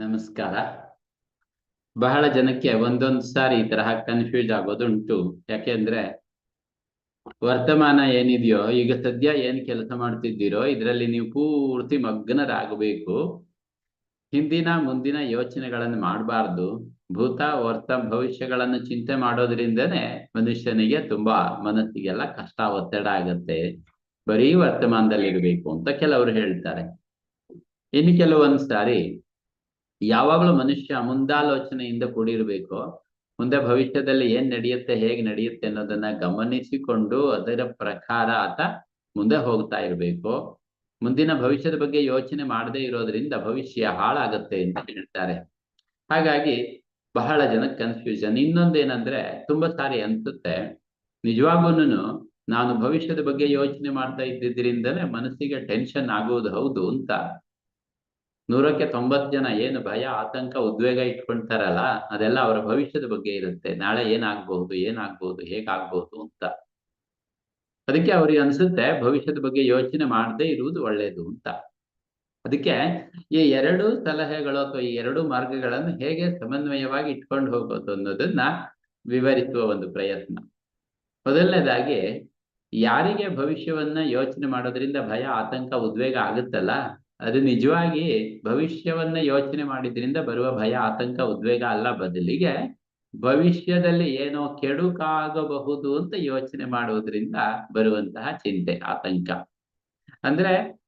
ನಮಸ್ಕಾರ. ಬಹಳ ಜನಕ್ಕೆ ಒಂದೊಂದು ಸಾರಿ ಈ ತರಹ ಕನ್ಫ್ಯೂಸ್ ಆಗೋದುಂಟು. ಯಾಕೆಂದ್ರೆ ವರ್ತಮಾನ ಏನಿದೆಯೋ, ಈಗ ಸದ್ಯ ಏನ್ ಕೆಲಸ ಮಾಡ್ತಿದ್ದೀರೋ, ಇದರಲ್ಲಿ ನೀವು ಪೂರ್ತಿ ಮಗ್ನರಾಗಬೇಕು. ಹಿಂದಿನ, ಮುಂದಿನ ಯೋಚನೆಗಳನ್ನು ಮಾಡಬಾರ್ದು. ಭೂತ, ವರ್ತ, ಭವಿಷ್ಯಗಳನ್ನು ಚಿಂತೆ ಮಾಡೋದ್ರಿಂದನೇ ಮನುಷ್ಯನಿಗೆ ತುಂಬಾ ಮನಸ್ಸಿಗೆಲ್ಲ ಕಷ್ಟ ಒತ್ತಡ ಆಗತ್ತೆ. ಬರೀ ವರ್ತಮಾನದಲ್ಲಿ ಇರಬೇಕು ಅಂತ ಕೆಲವರು ಹೇಳ್ತಾರೆ. ಇನ್ನು ಕೆಲವೊಂದು ಸಾರಿ ಯಾವಾಗಲೂ ಮನುಷ್ಯ ಮುಂದಾಲೋಚನೆಯಿಂದ ಕೂಡಿರಬೇಕು. ಮುಂದೆ ಭವಿಷ್ಯದಲ್ಲಿ ಏನ್ ನಡೆಯುತ್ತೆ, ಹೇಗೆ ನಡೆಯುತ್ತೆ ಅನ್ನೋದನ್ನ ಗಮನಿಸಿಕೊಂಡು ಅದರ ಪ್ರಕಾರ ಆತ ಮುಂದೆ ಹೋಗ್ತಾ ಇರ್ಬೇಕು. ಮುಂದಿನ ಭವಿಷ್ಯದ ಬಗ್ಗೆ ಯೋಚನೆ ಮಾಡದೇ ಇರೋದ್ರಿಂದ ಭವಿಷ್ಯ ಹಾಳಾಗತ್ತೆ ಅಂತ ಹೇಳ್ತಾರೆ. ಹಾಗಾಗಿ ಬಹಳ ಜನ ಕನ್ಫ್ಯೂಷನ್ ಇನ್ನೊಂದೇನಂದ್ರೆ ತುಂಬಾ ಸಾರಿ ಅನ್ಸುತ್ತೆ. ನಿಜವಾಗೂನು ನಾನು ಭವಿಷ್ಯದ ಬಗ್ಗೆ ಯೋಚನೆ ಮಾಡ್ತಾ ಇದ್ದಿದ್ರಿಂದನೇ ಮನಸ್ಸಿಗೆ ಟೆನ್ಷನ್ ಆಗುವುದು ಹೌದು ಅಂತ ನೂರಕ್ಕೆ ತೊಂಬತ್ತು ಜನ ಏನು ಭಯ, ಆತಂಕ, ಉದ್ವೇಗ ಇಟ್ಕೊಂತಾರಲ್ಲ, ಅದೆಲ್ಲ ಅವರ ಭವಿಷ್ಯದ ಬಗ್ಗೆ ಇರುತ್ತೆ. ನಾಳೆ ಏನಾಗ್ಬಹುದು ಏನಾಗ್ಬಹುದು ಹೇಗಾಗ್ಬಹುದು ಅಂತ. ಅದಕ್ಕೆ ಅವ್ರಿಗೆ ಅನ್ಸುತ್ತೆ, ಭವಿಷ್ಯದ ಬಗ್ಗೆ ಯೋಚನೆ ಮಾಡದೆ ಇರುವುದು ಒಳ್ಳೇದು ಅಂತ. ಅದಕ್ಕೆ ಈ ಎರಡು ಸಲಹೆಗಳು ಅಥವಾ ಈ ಎರಡು ಮಾರ್ಗಗಳನ್ನು ಹೇಗೆ ಸಮನ್ವಯವಾಗಿ ಇಟ್ಕೊಂಡು ಹೋಗೋದು ಅನ್ನೋದನ್ನ ವಿವರಿಸುವ ಒಂದು ಪ್ರಯತ್ನ. ಮೊದಲನೇದಾಗಿ, ಯಾರಿಗೆ ಭವಿಷ್ಯವನ್ನ ಯೋಚನೆ ಮಾಡೋದ್ರಿಂದ ಭಯ, ಆತಂಕ, ಉದ್ವೇಗ ಆಗುತ್ತಲ್ಲ ಅದು ನಿಜವಾಗಿ ಭವಿಷ್ಯವನ್ನ ಯೋಚನೆ ಮಾಡಿದ್ರಿಂದ ಬರುವ ಭಯ, ಆತಂಕ, ಉದ್ವೇಗ ಅಲ್ಲ. ಬದಲಿಗೆ ಭವಿಷ್ಯದಲ್ಲಿ ಏನೋ ಕೆಡುಕಾಗಬಹುದು ಅಂತ ಯೋಚನೆ ಮಾಡುವುದರಿಂದ ಬರುವಂತಹ ಚಿಂತೆ, ಆತಂಕ. ಅಂದ್ರೆ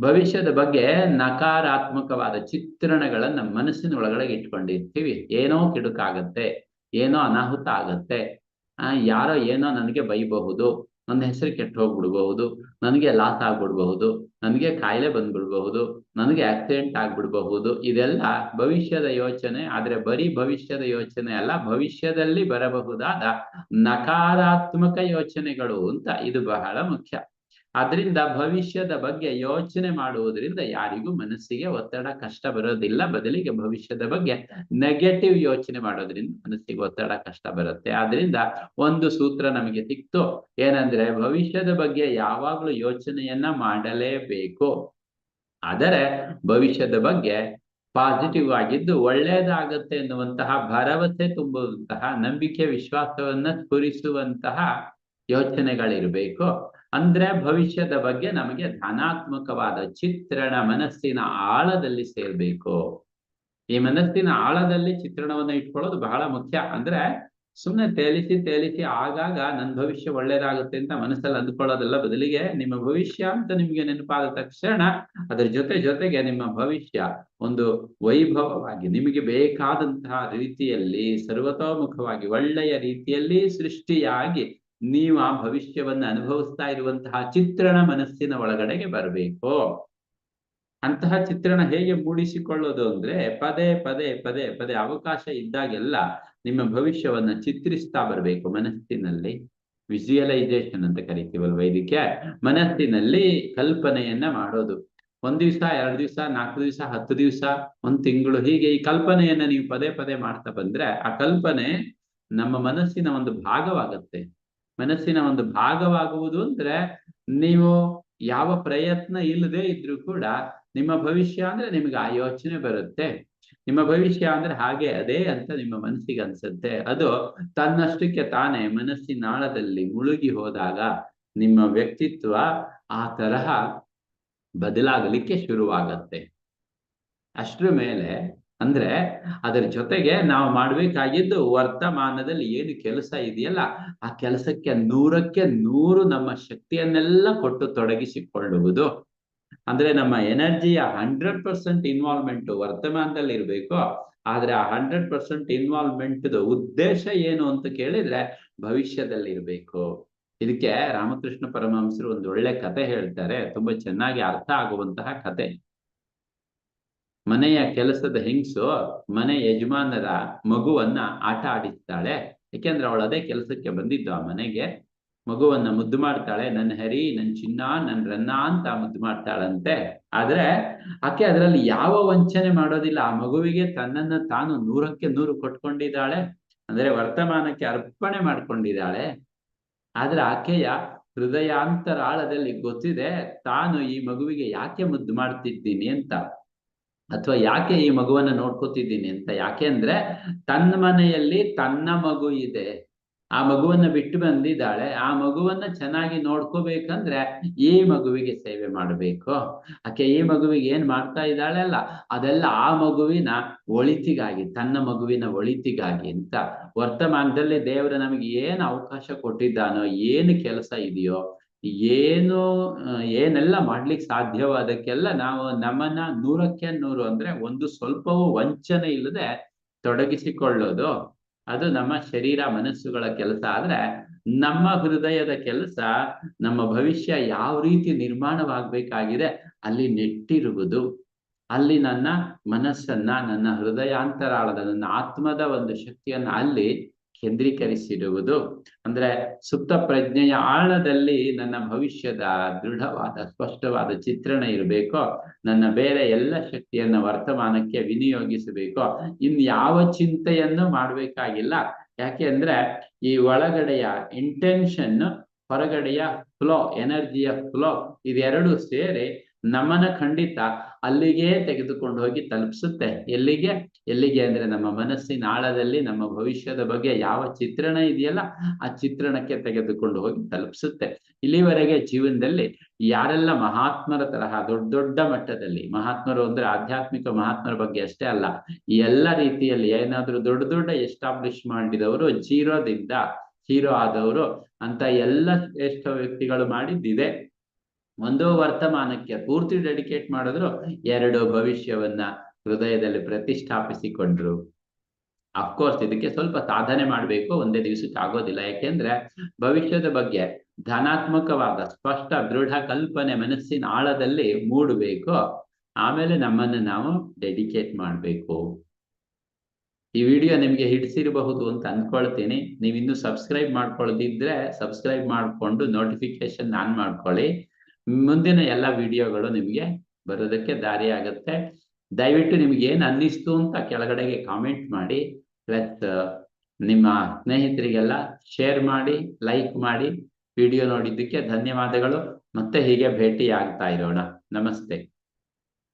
ಭವಿಷ್ಯದ ಬಗ್ಗೆ ನಕಾರಾತ್ಮಕವಾದ ಚಿತ್ರಣಗಳನ್ನ ಮನಸ್ಸಿನ ಒಳಗಡೆ ಇಟ್ಕೊಂಡಿರ್ತೀವಿ. ಏನೋ ಕೆಡುಕಾಗತ್ತೆ, ಏನೋ ಅನಾಹುತ ಆಗತ್ತೆ, ಆ, ಯಾರೋ ಏನೋ ನನಗೆ ಬೈಬಹುದು ನನ್ನ ಹೆಸರು ಕೆಟ್ಟ ಹೋಗ್ಬಿಡ್ಬಹುದು ನನಗೆ ಲಾಸ್ ಆಗ್ಬಿಡ್ಬಹುದು, ನನಗೆ ಕಾಯಿಲೆ ಬಂದ್ಬಿಡ್ಬಹುದು, ನನಗೆ ಆಕ್ಸಿಡೆಂಟ್ ಆಗ್ಬಿಡ್ಬಹುದು, ಇದೆಲ್ಲ ಭವಿಷ್ಯದ ಯೋಚನೆ, ಆದ್ರೆ ಬರೀ ಭವಿಷ್ಯದ ಯೋಚನೆ ಅಲ್ಲ, ಭವಿಷ್ಯದಲ್ಲಿ ಬರಬಹುದಾದ ನಕಾರಾತ್ಮಕ ಯೋಚನೆಗಳು ಅಂತ ಇದು ಬಹಳ ಮುಖ್ಯ. ಆದ್ರಿಂದ ಭವಿಷ್ಯದ ಬಗ್ಗೆ ಯೋಚನೆ ಮಾಡುವುದರಿಂದ ಯಾರಿಗೂ ಮನಸ್ಸಿಗೆ ಒತ್ತಡ, ಕಷ್ಟ ಬರೋದಿಲ್ಲ. ಬದಲಿಗೆ ಭವಿಷ್ಯದ ಬಗ್ಗೆ ನೆಗೆಟಿವ್ ಯೋಚನೆ ಮಾಡೋದ್ರಿಂದ ಮನಸ್ಸಿಗೆ ಒತ್ತಡ, ಕಷ್ಟ ಬರುತ್ತೆ. ಆದ್ರಿಂದ ಒಂದು ಸೂತ್ರ ನಮಗೆ ಸಿಕ್ತು. ಏನಂದ್ರೆ ಭವಿಷ್ಯದ ಬಗ್ಗೆ ಯಾವಾಗ್ಲೂ ಯೋಚನೆಯನ್ನ ಮಾಡಲೇಬೇಕು. ಆದರೆ ಭವಿಷ್ಯದ ಬಗ್ಗೆ ಪಾಸಿಟಿವ್ ಆಗಿದ್ದು ಒಳ್ಳೇದಾಗತ್ತೆ ಎನ್ನುವಂತಹ ಭರವಸೆ ತುಂಬುವಂತಹ ನಂಬಿಕೆ, ವಿಶ್ವಾಸವನ್ನ ಸ್ಫುರಿಸುವಂತಹ ಯೋಚನೆಗಳಿರ್ಬೇಕು. ಅಂದ್ರೆ ಭವಿಷ್ಯದ ಬಗ್ಗೆ ನಮಗೆ ಧನಾತ್ಮಕವಾದ ಚಿತ್ರಣ ಮನಸ್ಸಿನ ಆಳದಲ್ಲಿ ಸೇರ್ಬೇಕು. ಈ ಮನಸ್ಸಿನ ಆಳದಲ್ಲಿ ಚಿತ್ರಣವನ್ನ ಇಟ್ಕೊಳ್ಳೋದು ಬಹಳ ಮುಖ್ಯ. ಅಂದ್ರೆ ಸುಮ್ಮನೆ ತೇಲಿಸಿ ತೇಲಿಸಿ ಆಗಾಗ ನನ್ನ ಭವಿಷ್ಯ ಒಳ್ಳೇದಾಗುತ್ತೆ ಅಂತ ಮನಸ್ಸಲ್ಲಿ ಅಂದ್ಕೊಳ್ಳೋದಲ್ಲ ಬದಲಿಗೆ ನಿಮ್ಮ ಭವಿಷ್ಯ ಅಂತ ನಿಮ್ಗೆ ನೆನಪಾದ ತಕ್ಷಣ ಅದರ ಜೊತೆ ಜೊತೆಗೆ ನಿಮ್ಮ ಭವಿಷ್ಯ ಒಂದು ವೈಭವವಾಗಿ ನಿಮಗೆ ಬೇಕಾದಂತಹ ರೀತಿಯಲ್ಲಿ ಸರ್ವತೋಮುಖವಾಗಿ ಒಳ್ಳೆಯ ರೀತಿಯಲ್ಲಿ ಸೃಷ್ಟಿಯಾಗಿ ನೀವು ಆ ಭವಿಷ್ಯವನ್ನ ಅನುಭವಿಸ್ತಾ ಇರುವಂತಹ ಚಿತ್ರಣ ಮನಸ್ಸಿನ ಒಳಗಡೆಗೆ ಬರಬೇಕು. ಅಂತಹ ಚಿತ್ರಣ ಹೇಗೆ ಮೂಡಿಸಿಕೊಳ್ಳೋದು ಅಂದ್ರೆ ಪದೇ ಪದೇ ಪದೇ ಪದೇ ಅವಕಾಶ ಇದ್ದಾಗೆಲ್ಲ ನಿಮ್ಮ ಭವಿಷ್ಯವನ್ನ ಚಿತ್ರಿಸ್ತಾ ಬರಬೇಕು ಮನಸ್ಸಿನಲ್ಲಿ. ವಿಜುವಲೈಸೇಷನ್ ಅಂತ ಕರಿತೀವಲ್ ವೈದ್ಯಕೀಯ ಮನಸ್ಸಿನಲ್ಲಿ ಕಲ್ಪನೆಯನ್ನ ಮಾಡೋದು. ಒಂದ್ ದಿವ್ಸ, ಎರಡು ದಿವ್ಸ, ನಾಲ್ಕು ದಿವ್ಸ, ಹತ್ತು ದಿವ್ಸ, ಒಂದ್ ತಿಂಗಳು ಹೀಗೆ ಈ ಕಲ್ಪನೆಯನ್ನ ನೀವು ಪದೇ ಪದೇ ಮಾಡ್ತಾ ಬಂದ್ರೆ ಆ ಕಲ್ಪನೆ ನಮ್ಮ ಮನಸ್ಸಿನ ಒಂದು ಭಾಗವಾಗತ್ತೆ. ಮನಸ್ಸಿನ ಒಂದು ಭಾಗವಾಗುವುದು ಅಂದ್ರೆ ನೀವು ಯಾವ ಪ್ರಯತ್ನ ಇಲ್ಲದೆ ಇದ್ರೂ ಕೂಡ ನಿಮ್ಮ ಭವಿಷ್ಯ ಅಂದ್ರೆ ನಿಮ್ಗೆ ಆ ಯೋಚನೆ ಬರುತ್ತೆ. ನಿಮ್ಮ ಭವಿಷ್ಯ ಅಂದ್ರೆ ಹಾಗೆ ಅದೇ ಅಂತ ನಿಮ್ಮ ಮನಸ್ಸಿಗೆ ಅನ್ಸುತ್ತೆ. ಅದು ತನ್ನಷ್ಟಕ್ಕೆ ತಾನೇ ಮನಸ್ಸಿನಾಳದಲ್ಲಿ ಮುಳುಗಿ ಹೋದಾಗ ನಿಮ್ಮ ವ್ಯಕ್ತಿತ್ವ ಆ ತರಹ ಬದಲಾಗಲಿಕ್ಕೆ ಶುರುವಾಗತ್ತೆ. ಅಷ್ಟ್ರ ಮೇಲೆ ಅಂದ್ರೆ ಅದರ ಜೊತೆಗೆ ನಾವು ಮಾಡ್ಬೇಕಾಗಿದ್ದು ವರ್ತಮಾನದಲ್ಲಿ ಏನು ಕೆಲಸ ಇದೆಯಲ್ಲ, ಆ ಕೆಲಸಕ್ಕೆ ನೂರಕ್ಕೆ ನೂರು ನಮ್ಮ ಶಕ್ತಿಯನ್ನೆಲ್ಲ ಕೊಟ್ಟು ತೊಡಗಿಸಿಕೊಳ್ಳುವುದು. ಅಂದ್ರೆ ನಮ್ಮ ಎನರ್ಜಿಯ ಹಂಡ್ರೆಡ್ ಪರ್ಸೆಂಟ್ ಇನ್ವಾಲ್ವ್ಮೆಂಟ್ ವರ್ತಮಾನದಲ್ಲಿ ಇರಬೇಕು, ಆದ್ರೆ ಆ ಹಂಡ್ರೆಡ್ ಪರ್ಸೆಂಟ್ ಇನ್ವಾಲ್ವ್ಮೆಂಟ್ ಉದ್ದೇಶ ಏನು ಅಂತ ಕೇಳಿದ್ರೆ ಭವಿಷ್ಯದಲ್ಲಿ ಇರಬೇಕು. ಇದಕ್ಕೆ ರಾಮಕೃಷ್ಣ ಪರಮಹಂಸರು ಒಂದು ಒಳ್ಳೆ ಕತೆ ಹೇಳ್ತಾರೆ, ತುಂಬಾ ಚೆನ್ನಾಗಿ ಅರ್ಥ ಆಗುವಂತಹ ಕತೆ. ಮನೆಯ ಕೆಲಸದ ಹೆಂಗಸು, ಮನೆ ಯಜಮಾನರ ಮಗುವನ್ನ ಆಟ ಆಡಿಸ್ತಾಳೆ. ಯಾಕೆಂದ್ರೆ ಅವಳು ಅದೇ ಕೆಲಸಕ್ಕೆ ಬಂದಿದ್ದು ಆ ಮನೆಗೆ. ಮಗುವನ್ನ ಮುದ್ದು ಮಾಡ್ತಾಳೆ ನನ್ನ ಹರಿ, ನನ್ ಚಿನ್ನ, ನನ್ ರನ್ನ ಅಂತ ಮುದ್ದು ಮಾಡ್ತಾಳಂತೆ. ಆದ್ರೆ ಆಕೆ ಅದರಲ್ಲಿ ಯಾವ ವಂಚನೆ ಮಾಡೋದಿಲ್ಲ. ಆ ಮಗುವಿಗೆ ತನ್ನನ್ನ ತಾನು ನೂರಕ್ಕೆ ನೂರು ಕೊಟ್ಕೊಂಡಿದ್ದಾಳೆ. ಅಂದ್ರೆ ವರ್ತಮಾನಕ್ಕೆ ಅರ್ಪಣೆ ಮಾಡ್ಕೊಂಡಿದ್ದಾಳೆ. ಆದ್ರೆ ಆಕೆಯ ಹೃದಯಾಂತರಾಳದಲ್ಲಿ ಗೊತ್ತಿದೆ, ತಾನು ಈ ಮಗುವಿಗೆ ಯಾಕೆ ಮುದ್ದು ಮಾಡ್ತಿದ್ದೀನಿ ಅಂತ. ಅಥವಾ ಯಾಕೆ ಈ ಮಗುವನ್ನ ನೋಡ್ಕೋತಿದ್ದೀನಿ ಅಂತ? ಯಾಕೆ ಅಂದ್ರೆ ತನ್ನ ಮನೆಯಲ್ಲಿ ತನ್ನ ಮಗು ಇದೆ. ಆ ಮಗುವನ್ನ ಬಿಟ್ಟು ಬಂದಿದ್ದಾಳೆ. ಆ ಮಗುವನ್ನ ಚೆನ್ನಾಗಿ ನೋಡ್ಕೋಬೇಕಂದ್ರೆ ಈ ಮಗುವಿಗೆ ಸೇವೆ ಮಾಡಬೇಕು. ಆಕೆ ಈ ಮಗುವಿಗೆ ಏನ್ ಮಾಡ್ತಾ ಇದ್ದಾಳೆ ಅಲ್ಲ? ಅದೆಲ್ಲ ಆ ಮಗುವಿನ ಒಳಿತಿಗಾಗಿ, ತನ್ನ ಮಗುವಿನ ಒಳಿತಿಗಾಗಿ ಅಂತ. ವರ್ತಮಾನದಲ್ಲಿ ದೇವರು ನಮಗೆ ಏನು ಅವಕಾಶ ಕೊಟ್ಟಿದ್ದಾನೋ, ಏನು ಕೆಲಸ ಇದೆಯೋ ಏನು ಏನೆಲ್ಲ ಮಾಡ್ಲಿಕ್ಕೆ ಸಾಧ್ಯವೋ ಅದಕ್ಕೆಲ್ಲ ನಾವು ನಮ್ಮನ್ನ ನೂರಕ್ಕೆ ನೂರು ಅಂದ್ರೆ ಒಂದು ಸ್ವಲ್ಪವೂ ವಂಚನೆ ಇಲ್ಲದೆ ತೊಡಗಿಸಿಕೊಳ್ಳೋದು. ಅದು ನಮ್ಮ ಶರೀರ ಮನಸ್ಸುಗಳ ಕೆಲಸ. ಆದ್ರೆ ನಮ್ಮ ಹೃದಯದ ಕೆಲಸ ನಮ್ಮ ಭವಿಷ್ಯ ಯಾವ ರೀತಿ ನಿರ್ಮಾಣವಾಗಬೇಕಾಗಿದೆ ಅಲ್ಲಿ ನೆಟ್ಟಿರುವುದು. ಅಲ್ಲಿ ನನ್ನ ಮನಸ್ಸನ್ನ, ನನ್ನ ಹೃದಯಾಂತರಾಳದ, ನನ್ನ ಆತ್ಮದ ಒಂದು ಶಕ್ತಿಯನ್ನ ಅಲ್ಲಿ ಕೇಂದ್ರೀಕರಿಸಿರುವುದು. ಅಂದ್ರೆ ಸುಪ್ತ ಪ್ರಜ್ಞೆಯ ಆಳದಲ್ಲಿ ನನ್ನ ಭವಿಷ್ಯದ ದೃಢವಾದ, ಸ್ಪಷ್ಟವಾದ ಚಿತ್ರಣ ಇರಬೇಕೋ, ನನ್ನ ಬೇರೆ ಎಲ್ಲ ಶಕ್ತಿಯನ್ನ ವರ್ತಮಾನಕ್ಕೆ ವಿನಿಯೋಗಿಸಬೇಕೋ, ಇನ್ ಯಾವ ಚಿಂತೆಯನ್ನು ಮಾಡಬೇಕಾಗಿಲ್ಲ. ಯಾಕೆ ಅಂದ್ರೆ ಈ ಒಳಗಡೆಯ ಇಂಟೆನ್ಷನ್ ಹೊರಗಡೆಯ ಫ್ಲೋ ಎನರ್ಜಿಯ ಫ್ಲೋ ಇದೆರಡು ಸೇರಿ ನಮ್ಮನ್ನ ಖಂಡಿತ ಅಲ್ಲಿಗೆ ತೆಗೆದುಕೊಂಡು ಹೋಗಿ ತಲುಪಿಸುತ್ತೆ. ಎಲ್ಲಿಗೆ? ಎಲ್ಲಿಗೆ ಅಂದ್ರೆ ನಮ್ಮ ಮನಸ್ಸಿನ ಆಳದಲ್ಲಿ, ನಮ್ಮ ಭವಿಷ್ಯದ ಬಗ್ಗೆ ಯಾವ ಚಿತ್ರಣ ಇದೆಯಲ್ಲ, ಆ ಚಿತ್ರಣಕ್ಕೆ ತೆಗೆದುಕೊಂಡು ಹೋಗಿ ತಲುಪಿಸುತ್ತೆ. ಇಲ್ಲಿವರೆಗೆ ಜೀವನದಲ್ಲಿ ಯಾರೆಲ್ಲ ಮಹಾತ್ಮರ ತರಹ, ದೊಡ್ಡ ದೊಡ್ಡ ಮಟ್ಟದಲ್ಲಿ, ಮಹಾತ್ಮರು ಅಂದ್ರೆ ಆಧ್ಯಾತ್ಮಿಕ ಮಹಾತ್ಮರ ಬಗ್ಗೆ ಅಷ್ಟೇ ಅಲ್ಲ ಎಲ್ಲ ರೀತಿಯಲ್ಲಿ ಏನಾದ್ರೂ ದೊಡ್ಡ ದೊಡ್ಡ ಎಸ್ಟಾಬ್ಲಿಷ್ ಮಾಡಿದವರು ಜೀರೋದಿಂದ ಹೀರೋ ಆದವರು ಅಂತ ಎಲ್ಲ ಶ್ರೇಷ್ಠ ವ್ಯಕ್ತಿಗಳು ಮಾಡಿದ್ದಿದೆ. ಒಂದು ವರ್ತಮಾನಕ್ಕೆ ಪೂರ್ತಿ ಡೆಡಿಕೇಟ್ ಮಾಡಿದ್ರು ಎರಡು ಭವಿಷ್ಯವನ್ನ ಹೃದಯದಲ್ಲಿ ಪ್ರತಿಷ್ಠಾಪಿಸಿಕೊಂಡ್ರು. ಅಫ್ಕೋರ್ಸ್ ಇದಕ್ಕೆ ಸ್ವಲ್ಪ ಸಾಧನೆ ಮಾಡಬೇಕು, ಒಂದೇ ದಿವಸಕ್ಕೆ ಆಗೋದಿಲ್ಲ. ಯಾಕೆಂದ್ರೆ ಭವಿಷ್ಯದ ಬಗ್ಗೆ ಧನಾತ್ಮಕವಾದ, ಸ್ಪಷ್ಟ, ದೃಢ ಕಲ್ಪನೆ ಮನಸ್ಸಿನ ಆಳದಲ್ಲಿ ಮೂಡಬೇಕು. ಆಮೇಲೆ ನಮ್ಮನ್ನು ನಾವು ಡೆಡಿಕೇಟ್ ಮಾಡಬೇಕು. ಈ ವಿಡಿಯೋ ನಿಮಗೆ ಹಿಡಿಸಿರಬಹುದು ಅಂತ ಅಂದ್ಕೊಳ್ತೀನಿ. ನೀವು ಇನ್ನೂ ಸಬ್ಸ್ಕ್ರೈಬ್ ಮಾಡ್ಕೊಳ್ದಿದ್ರೆ ಸಬ್ಸ್ಕ್ರೈಬ್ ಮಾಡಿಕೊಂಡು ನೋಟಿಫಿಕೇಶನ್ ಆನ್ ಮಾಡ್ಕೊಳ್ಳಿ. ಮುಂದಿನ ಎಲ್ಲ ವಿಡಿಯೋಗಳು ನಿಮಗೆ ಬರೋದಕ್ಕೆ ದಾರಿ ಆಗುತ್ತೆ. ದಯವಿಟ್ಟು ನಿಮ್ಗೆ ಏನು ಅನ್ನಿಸ್ತು ಅಂತ ಕೆಳಗಡೆಗೆ ಕಾಮೆಂಟ್ ಮಾಡಿ. ಪ್ಲಸ್ ನಿಮ್ಮ ಸ್ನೇಹಿತರಿಗೆಲ್ಲ ಶೇರ್ ಮಾಡಿ ಲೈಕ್ ಮಾಡಿ. ವಿಡಿಯೋ ನೋಡಿದ್ದಕ್ಕೆ ಧನ್ಯವಾದಗಳು. ಮತ್ತೆ ಹೀಗೆ ಭೇಟಿ ಆಗ್ತಾ ಇರೋಣ. ನಮಸ್ತೆ.